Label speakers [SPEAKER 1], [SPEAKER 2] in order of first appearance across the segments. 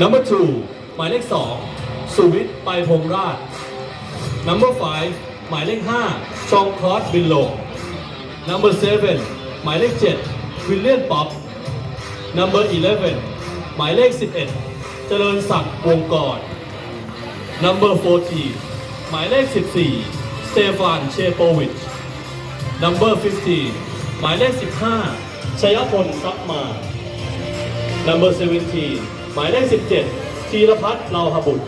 [SPEAKER 1] number two หมายเลข 2 สุวิทย์ไปพงราช number five หมายเลข 5 ชองคลอสบินโล number seven หมายเลข 7 วิลเลียนป๊อป number eleven หมายเลข 11 เจริญศักดิ์วงกร number fourteen หมายเลข 14 สเตฟานเชโปวิช number fifteen หมายเลข 15 ชยพลทรัพย์มา number seventeen หมายเลข 17ธีรพัฒน์เลาหบุตร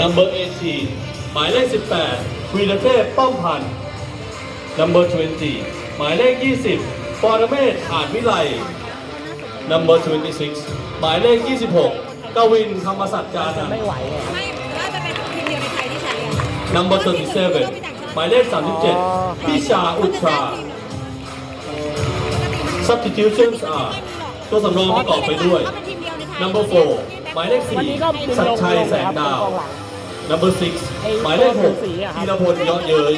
[SPEAKER 1] number eighteen หมายเลข 18วีรเทพป้อมพันธ์ number twenty หมายเลข 20ปรเมศอาจวิไล number twenty six หมายเลข 26 กวินธรรมสัจจานันท์
[SPEAKER 2] ไม่ไหวเลย
[SPEAKER 3] ไม่ว่าจะเป็นทีมเดียวในไทยที่ใช้อะ
[SPEAKER 1] number 37หมายเลข 37พิชาอุทรา substitutions are ตัวสำรองประกอบไปด้วย number 4หมายเลข
[SPEAKER 2] วันนี้ก็เป็น
[SPEAKER 1] 4สัจ
[SPEAKER 2] ลง
[SPEAKER 1] ชัย
[SPEAKER 2] ลง
[SPEAKER 1] แส
[SPEAKER 2] เลย
[SPEAKER 1] ง
[SPEAKER 2] ครับ
[SPEAKER 1] ดาว
[SPEAKER 2] กองหลัง
[SPEAKER 1] number 6หมายเลข6ธีรพลเยาะเย้ย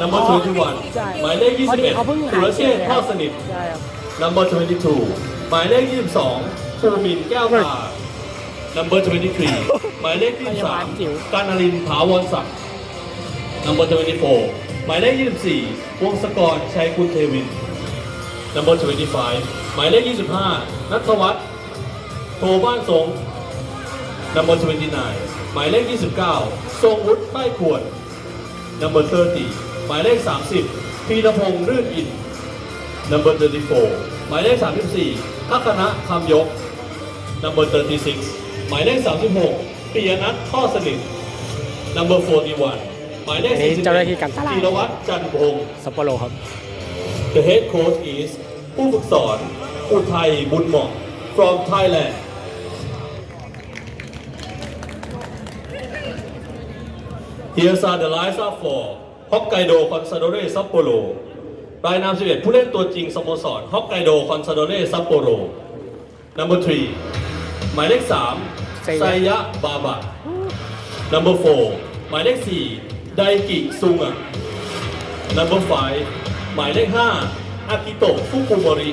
[SPEAKER 1] number 21
[SPEAKER 2] ใช่
[SPEAKER 1] หมายเลข
[SPEAKER 2] พอดีเขาเพิ่ง
[SPEAKER 1] 21
[SPEAKER 2] หา
[SPEAKER 1] สุรเชษฐ์
[SPEAKER 2] เจอ
[SPEAKER 1] ทอดสนิท
[SPEAKER 2] ใช่ครับ
[SPEAKER 1] number 22หมายเลข22ภูมินทร์แก้วตา number 23หมายเลข
[SPEAKER 2] พยาบาลจิ๋ว
[SPEAKER 1] 23การนรินทร์ถาวรศักดิ์ number 24หมายเลข24วงศกรชัยกุลเทวิน number 25หมายเลข 25 นัทวัฒน์ โทบ้านสง number 29หมายเลข 29 ทรงวุฒิใต้ขวด number 30หมายเลข 30 พีรพงษ์รื่นอิน number 34หมายเลข 34ทักษณะคำยก number 36หมายเลข 36ปิยนัทข้อสนิท number 41หมายเลข
[SPEAKER 2] อันนี้เจ้าหน้าที่การตลาด
[SPEAKER 1] ธีรวัตรจันทร์พงศ์
[SPEAKER 2] ซัปโปโรครับ
[SPEAKER 1] The head coach is ผู้ฝึกสอนอุทัยบุญเหมาะ from Thailand Here's are the lines up for Hokkaido Consadole Sapporo รายนาม11ผู้เล่นตัวจริงสโมสร Hokkaido Consadole Sapporo Number 3หมายเลข3
[SPEAKER 2] ไซยะ
[SPEAKER 1] ไซยะบาบะ Number 4หมายเลข4ไดกิซุงะ Number 5หมายเลข5อากิโตะฟุกุโมริ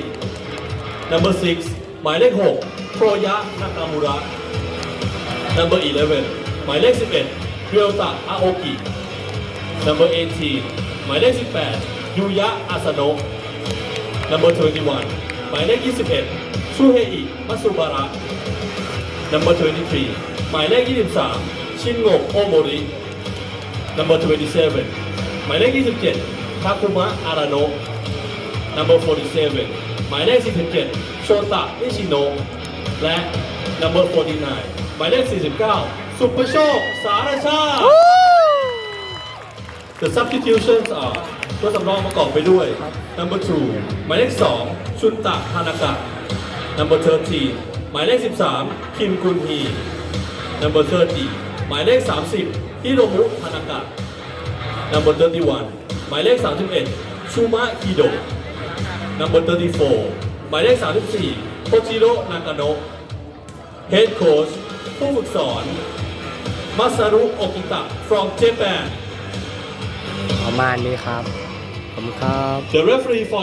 [SPEAKER 1] Number 6หมายเลข6โทยะนากามุระ Number 11หมายเลข11 เรียวตะอาโอกิ Number 18 หมายเลข 18 ยูยะอาซโนะ Number 21 หมายเลข 21ชูเฮอิมัสุบาระ Number 23 หมายเลข 23 ชินโงะโอโมริ Number 27 หมายเลข 27 ทาคุมะอาราโนะ Number 47 หมายเลข 47 โชตะนิชิโนะ และ Number 49 หมายเลข 49 สุภโชค สารชาติ The substitutions are ตัวสำรองประกอบไปด้วย Number 2หมายเลข 2 ชุนตะฮานากะ Number 13หมายเลข 13 คิมกุนฮี Number 30หมายเลข 30 ฮิโรมุฮานากะ Number 31หมายเลข 31 ชูมะฮิโดะ Number 34หมายเลข 34โคจิโร่นากาโนะ Head Coach ผู้ฝึกสอน มาซารุโอกิตะ from Japan
[SPEAKER 2] ประมาณนี้ครับ ขอบคุณครับ
[SPEAKER 1] The referee for